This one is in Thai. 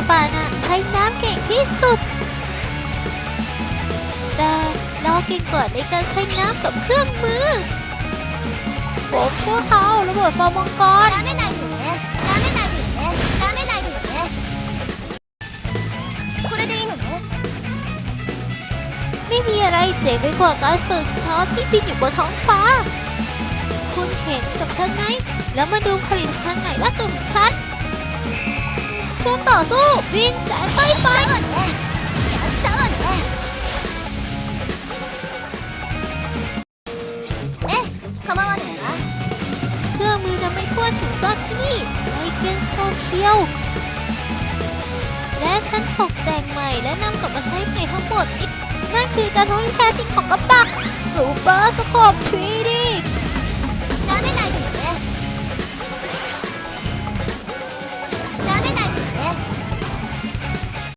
าบานะใช้น้ำเก่งที่สุด แต่เราเก่งกว่าในการใช้น้ำกับเครื่องมือผมชั่เขาระเบิดฟอร์มองกรไม่มีคุไม่มีอะไรเจ๋งไปกว่าการฝึกซ้อมที่บินอยู่บนท้องฟ้า คุณเห็นกับฉันไหม แล้วมาดูผลิตภัณฑ์ใหม่ล่าสุดงฉัน คู่ต่อสู้วินแสงไฟฟันเครื่อมือจะไม่ทั่วถึงซอดที่นี่ใเกนโซเชียลและฉันตกแต่งใหม่และนำกลับมาใช้ใหม่ทั้งหมดนั่นคือการทุนแท้จริงของกระปักสูเปอร์สโคป